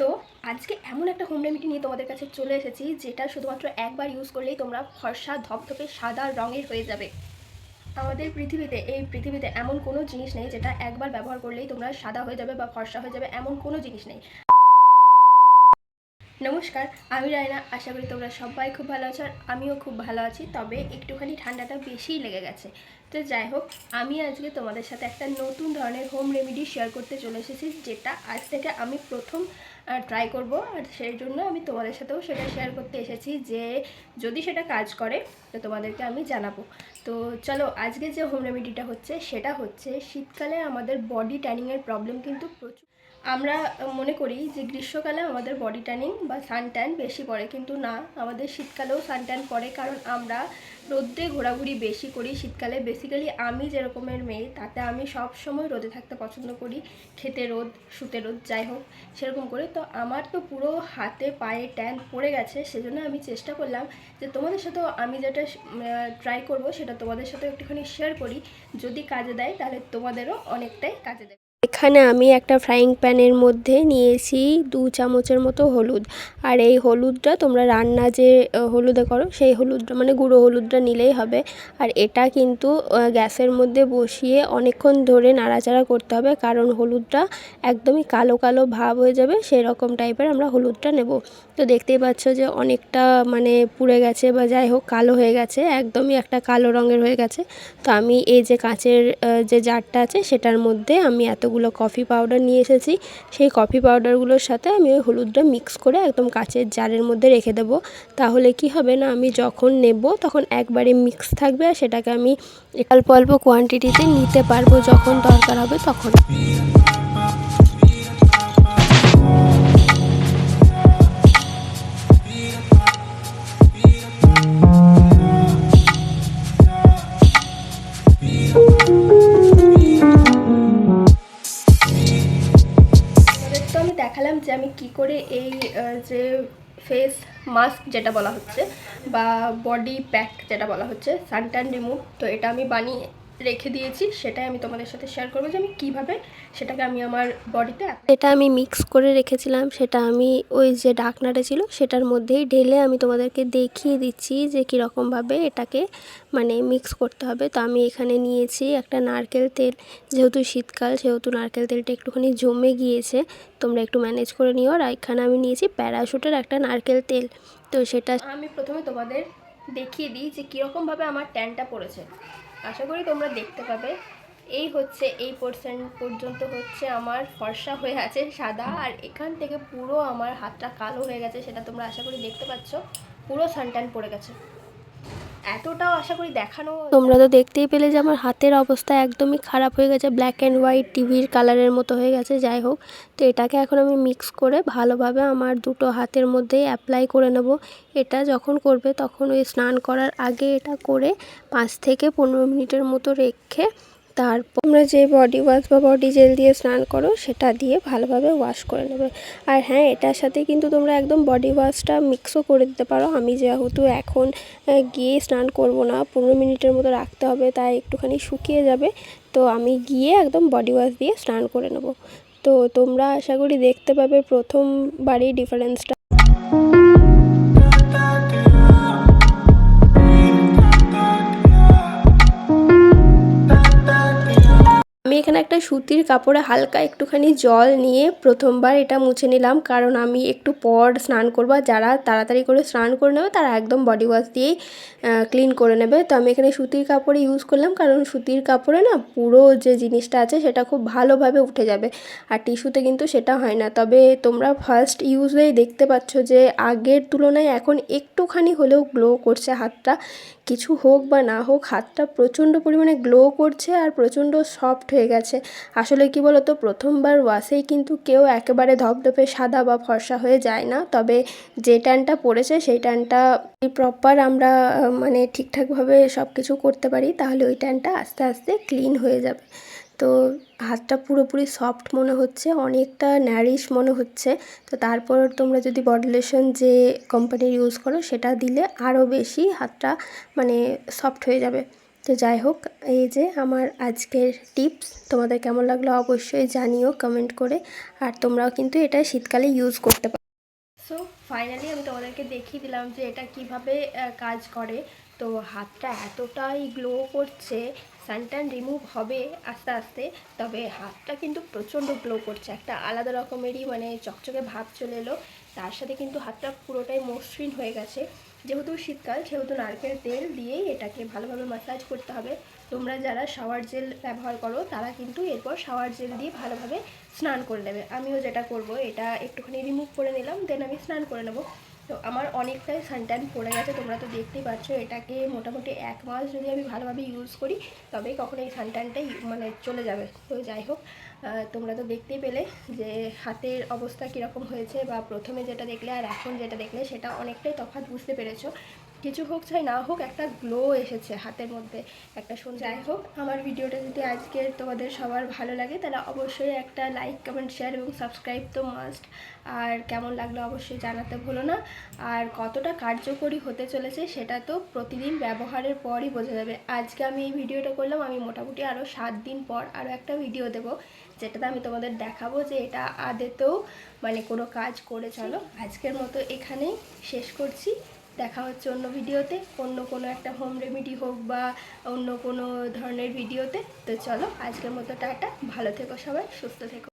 তো আজকে এমন একটা হোম রেমেডি নিয়ে তোমাদের কাছে চলে এসেছি, যেটা শুধুমাত্র একবার ইউজ করলেই তোমরা ফর্সা, ধপধপে সাদা রঙের হয়ে যাবে। আমাদের পৃথিবীতে, এই পৃথিবীতে এমন কোনো জিনিস নেই যেটা একবার ব্যবহার করলেই তোমরা সাদা হয়ে যাবে বা ফর্সা হয়ে যাবে, এমন কোনো জিনিস নেই। নমস্কার, আমি রায়না। আশা করি তোমরা সবাই খুব ভালো আছো আর আমিও খুব ভালো আছি, তবে একটুখানি ঠান্ডাটা বেশিই লেগে গেছে। তো যাই হোক, আমি আজকে তোমাদের সাথে একটা নতুন ধরনের হোম রেমেডি শেয়ার করতে চলে এসেছি, যেটা আজ থেকে আমি প্রথম ট্রাই করব। আর সেই জন্য আমি তোমাদের সাথেও সেটা শেয়ার করতে এসেছি যে যদি সেটা কাজ করে, তো তোমাদেরকে আমি জানাব। তো চলো, আজকে যে হোম রেমেডিটা হচ্ছে, সেটা হচ্ছে শীতকালে আমাদের বডি ট্যানিংয়ের প্রবলেম কিন্তু প্রচুর আমরা মনে করি যে গ্রীষ্মকালে আমাদের বডি ট্যানিং বা সান ট্যান বেশি পড়ে, কিন্তু না, আমাদের শীতকালেও সান ট্যান পড়ে, কারণ আমরা রোদ্রে ঘোরাঘুরি বেশি করি। শীতকালে বেসিক্যালি আমি যেরকমের মেয়ে, তাতে আমি সব সময় রোদে থাকতে পছন্দ করি। খেতে রোদ, শুতে রোদ, যাই হোক, সেরকম করে। তো আমার তো পুরো হাতে, পায়ে ট্যান পড়ে গেছে, সেজন্য আমি চেষ্টা করলাম যে তোমাদের সাথেও আমি যেটা ট্রাই করব, সেটা তোমাদের সাথেও একটুখানি শেয়ার করি। যদি কাজে দেয়, তাহলে তোমাদেরও অনেকটাই কাজে দেবে। এখানে আমি একটা ফ্রাইং প্যানের মধ্যে নিয়েছি দু চামচের মতো হলুদ। আর এই হলুদটা তোমরা রান্না যে হলুদে করো, সেই হলুদটা মানে গুঁড়ো হলুদটা নিলেই হবে। আর এটা কিন্তু গ্যাসের মধ্যে বসিয়ে অনেকক্ষণ ধরে নাড়াচাড়া করতে হবে, কারণ হলুদটা একদমই কালো কালো ভাব হয়ে যাবে সেই রকম টাইপের আমরা হলুদটা নেব। তো দেখতেই পাচ্ছ যে অনেকটা মানে পুড়ে গেছে বা যাই হোক, কালো হয়ে গেছে, একদমই একটা কালো রঙের হয়ে গেছে। তো আমি এই যে কাঁচের যে জারটা আছে, সেটার মধ্যে আমি এতগুলো কফি পাউডার নিয়ে এসেছি। সেই কফি পাউডারগুলোর সাথে আমি ওই হলুদটা মিক্স করে একদম কাচের জারের মধ্যে রেখে দেব। তাহলে কি হবে না, আমি যখন নেব তখন একবারে মিক্স থাকবে আর সেটাকে আমি অল্প অল্প কোয়ান্টিটিতে নিতে পারব, যখন দরকার হবে তখন। দেখালাম যে আমি কি করে এই যে ফেস মাস্ক যেটা বলা হচ্ছে বা বডি প্যাক যেটা বলা হচ্ছে সানট্যান রিমুভ তো এটা আমি বানিয়ে রেখে দিয়েছি সেটাই আমি তোমাদের সাথে শেয়ার করব যে আমি কীভাবে সেটাকে আমি আমার বডিতে এটা আমি মিক্স করে রেখেছিলাম সেটা আমি ওই যে ডাকনাটা ছিল সেটার মধ্যেই ঢেলে আমি তোমাদেরকে দেখিয়ে দিচ্ছি যে কীরকমভাবে এটাকে মানে মিক্স করতে হবে। তো আমি এখানে নিয়েছি একটা নারকেল তেল যেহেতু শীতকাল সেহেতু নারকেল তেলটা একটুখানি জমে গিয়েছে তোমরা একটু ম্যানেজ করে নিও। আর এখানে আমি নিয়েছি প্যারাশুটের একটা নারকেল তেল তো সেটা আমি প্রথমে তোমাদের দেখিয়ে দিই যে কীরকমভাবে আমার ট্যানটা পড়েছে। আশা করি তোমরা দেখতে পাবে। এই হচ্ছে, এই পোর্শন পর্যন্ত হচ্ছে আমার ফর্সা হয়ে আছে সাদা, আর এখান থেকে পুরো আমার হাতটা কালো হয়ে গেছে সেটা তোমরা আশা করি দেখতে পাচ্ছ। পুরো সানট্যান পড়ে গেছে। এতটাও আশা করি দেখানো তোমরা তো দেখতেই পেলে যে আমার হাতের অবস্থা একদমই খারাপ হয়ে গেছে ব্ল্যাক অ্যান্ড হোয়াইট টিভির কালারের মতো হয়ে গেছে, যাই হোক। তো এটাকে এখন আমি মিক্স করে ভালোভাবে আমার দুটো হাতের মধ্যেই অ্যাপ্লাই করে নেব। এটা যখন করবে তখন ওই স্নান করার আগে এটা করে পাঁচ থেকে পনেরো মিনিটের মতো রেখে তারপর তোমরা যে বডি ওয়াশ বা বডি জেল দিয়ে স্নান করো, সেটা দিয়ে ভালোভাবে ওয়াশ করে নেবে। আর হ্যাঁ এটার সাথে কিন্তু তোমরা একদম বডি ওয়াশটা মিক্সও করে দিতে পারো। আমি যেহেতু এখন গিয়ে স্নান করব না, পনেরো মিনিটের মতো রাখতে হবে, তাই একটুখানি শুকিয়ে যাবে। তো আমি গিয়ে একদম বডি ওয়াশ দিয়ে স্নান করে নেব। তো তোমরা আশা করি দেখতে পাবে প্রথমবারই ডিফারেন্সটা এখানে একটা সুতির কাপড়ে হালকা একটুখানি জল নিয়ে প্রথমবার এটা মুছে নিলাম। কারণ আমি একটু পর স্নান করব যারা তাড়াতাড়ি করে স্নান করে নেবে, তারা একদম বডি ওয়াশ দিয়েই ক্লিন করে নেবে। তো আমি এখানে সুতির কাপড়ে ইউজ করলাম, কারণ সুতির কাপড়ে না পুরো যে জিনিসটা আছে, সেটা খুব ভালোভাবে উঠে যাবে। আর টিস্যুতে কিন্তু সেটা হয় না। তবে তোমরা ফার্স্ট ইউজেই দেখতে পাচ্ছ যে আগের তুলনায় এখন একটুখানি হলেও গ্লো করছে হাতটা। কিছু হোক বা না হোক, হাতটা প্রচণ্ড পরিমাণে গ্লো করছে আর প্রচণ্ড সফট হয়ে গেছে। আসলে কি বলতো, প্রথমবার ওয়াশেই কিন্তু কেউ একেবারে ধপধপে সাদা বা ফর্সা হয়ে যায় না। তবে যে টানটা পড়েছে, সেই টানটা প্রপার আমরা মানে ঠিকঠাকভাবে সব কিছু করতে পারি, তাহলে ওই টানটা আস্তে আস্তে ক্লিন হয়ে যাবে। তো হাতটা পুরোপুরি সফট মনে হচ্ছে, অনেকটা ন্যারিশ মনে হচ্ছে। তো তারপর তোমরা যদি বডি লোশন যে কোম্পানির ইউজ করো, সেটা দিলে আরও বেশি হাতটা মানে সফট হয়ে যাবে। তো যাই হোক, এই যে আমার আজকের টিপস তোমাদের কেমন লাগল অবশ্যই জানিও কমেন্ট করে। আর তোমরাও কিন্তু এটা শীতকালে ইউজ করতে পারো। সো ফাইনালি আমি তোমাদেরকে দেখিয়ে দিলাম যে এটা কীভাবে কাজ করে। তো হাতটা এতটাই গ্লো করছে সানট্যান রিমুভ হবে আস্তে আস্তে, তবে হাতটা কিন্তু প্রচণ্ড গ্লো করছে। একটা আলাদা রকমেরই মানে চকচকে ভাব চলে এলো। তার সাথে কিন্তু হাতটা পুরোটাই মসৃণ হয়ে গেছে। যেহেতু শীতকাল, সেহেতু নারকেল তেল দিয়েই এটাকে ভালোভাবে মাসাজ করতে হবে। তোমরা যারা শাওয়ার জেল ব্যবহার করো, তারা কিন্তু এরপর শাওয়ার জেল দিয়ে ভালোভাবে স্নান করে নেবে। আমিও যেটা করব, এটা একটুখানি রিমুভ করে নিলাম দেন আমি স্নান করে নেব। তো আমার অনেকটাই সানট্যান পড়ে গেছে, তোমরা তো দেখতেই পাচ্ছ, এটাকে মোটামুটি এক মাস যদি আমি ভালোভাবে ইউজ করি তবেই কখনো এই সানট্যানটাই মানে চলে যাবে। তো যাই হোক তোমরা তো দেখতেই পেলে যে হাতের অবস্থা কীরকম হয়েছে, বা প্রথমে যেটা দেখলে আর এখন যেটা দেখলে, সেটা অনেকটাই তফাৎ বুঝতে পেরেছ। কিছু হোক চাই না হোক একটা গ্লো এসেছে হাতের মধ্যে একটা শুন যাই হোক আমার ভিডিওটা যদি আজকের তোমাদের সবার ভালো লাগে তাহলে অবশ্যই একটা লাইক কমেন্ট শেয়ার এবং সাবস্ক্রাইব তো মাস্ট আর কেমন লাগল অবশ্যই জানাতে ভুলো না। আর কতটা কার্যকরী হতে চলেছে সেটা তো প্রতিদিন ব্যবহারের পরই বোঝা যাবে। আজকে আমি এই ভিডিওটা করলাম আমি মোটামুটি আরও সাত দিন পর আরও একটা ভিডিও দেবো যেটাতে আমি তোমাদের দেখাবো যে এটা আদেতেও মানে কোনো কাজ করে চলো। আজকের মতো এখানেই শেষ করছি। দেখা হচ্ছে অন্য ভিডিওতে, অন্য কোনো একটা হোম রেমিডি হোক বা অন্য কোনো ধরনের ভিডিওতে। তো চলো, আজকের মতো টাটা, ভালো থেকো সবাই, সুস্থ থেকো।